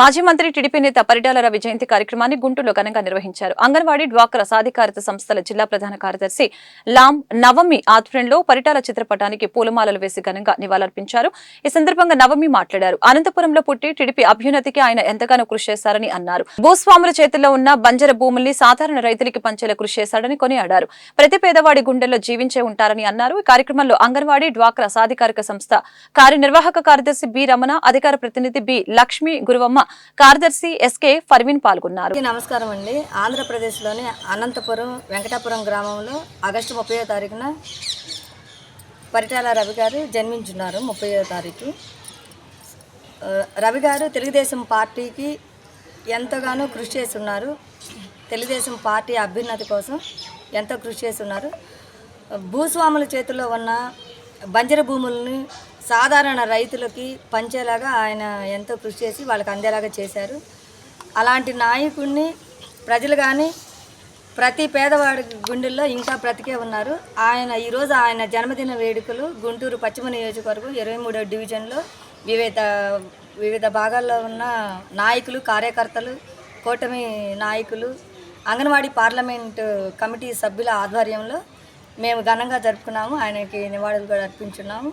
మాజీ మంత్రి టీడీపీ నేత పరిటాల రవి జయంతి కార్యక్రమాన్ని గుంటూరులో ఘనంగా నిర్వహించారు. అంగన్వాడీ డ్వాక్రా సాధికారిత సంస్థల జిల్లా ప్రధాన కార్యదర్శి లాం నవమి ఆధ్వర్యంలో పరిటాల చిత్రపటానికి పూలమాలలు వేసి ఘనంగా నివాళులర్పించారు. ఈ సందర్భంగా నవమి మాట్లాడారు. అనంతపురంలో పుట్టి టీడీపీ అభ్యున్నతికి ఆయన ఎంతగానో కృషి చేశారని అన్నారు. భూస్వాముల చేతుల్లో ఉన్న బంజర భూముల్ని సాధారణ రైతులకి పంచేలా కృషి చేశాడని కొనియాడారు. ప్రతి పేదవాడి గుండెల్లో జీవించే ఉంటారని అన్నారు. ఈ కార్యక్రమంలో అంగన్వాడీ డ్వాక్రా సాధికారిక సంస్థ కార్యనిర్వాహక కార్యదర్శి బి రమణ అధికార ప్రతినిధి బి లక్ష్మి గురువమ్మ కార్యదర్శి ఎస్కే ఫర్వీన్ పాల్గొన్నారు. నమస్కారం అండి. ఆంధ్రప్రదేశ్లోని అనంతపురం వెంకటాపురం గ్రామంలో ఆగస్టు ముప్పై తారీఖున పరిటాల రవి గారు జన్మించున్నారు ముప్పై తారీఖు. రవి గారు తెలుగుదేశం పార్టీకి ఎంతగానో కృషి చేస్తున్నారు. తెలుగుదేశం పార్టీ అభ్యున్నతి కోసం ఎంతో కృషి చేస్తున్నారు. భూస్వాముల చేతిలో ఉన్న బంజర భూములని సాధారణ రైతులకి పంచేలాగా ఆయన ఎంతో కృషి చేసి వాళ్ళకి అందేలాగా చేశారు. అలాంటి నాయకుడిని ప్రజలు కానీ ప్రతి పేదవాడి గుండెల్లో ఇంకా బ్రతికే ఉన్నారు. ఆయన ఈరోజు ఆయన జన్మదిన వేడుకలు గుంటూరు పశ్చిమ నియోజకవర్గం ఇరవై మూడో డివిజన్లో వివిధ వివిధ భాగాల్లో ఉన్న నాయకులు కార్యకర్తలు కూటమి నాయకులు అంగన్వాడీ పార్లమెంటు కమిటీ సభ్యుల ఆధ్వర్యంలో మేము ఘనంగా జరుపుకున్నాము. ఆయనకి నివాళులు కూడా అర్పించున్నాము.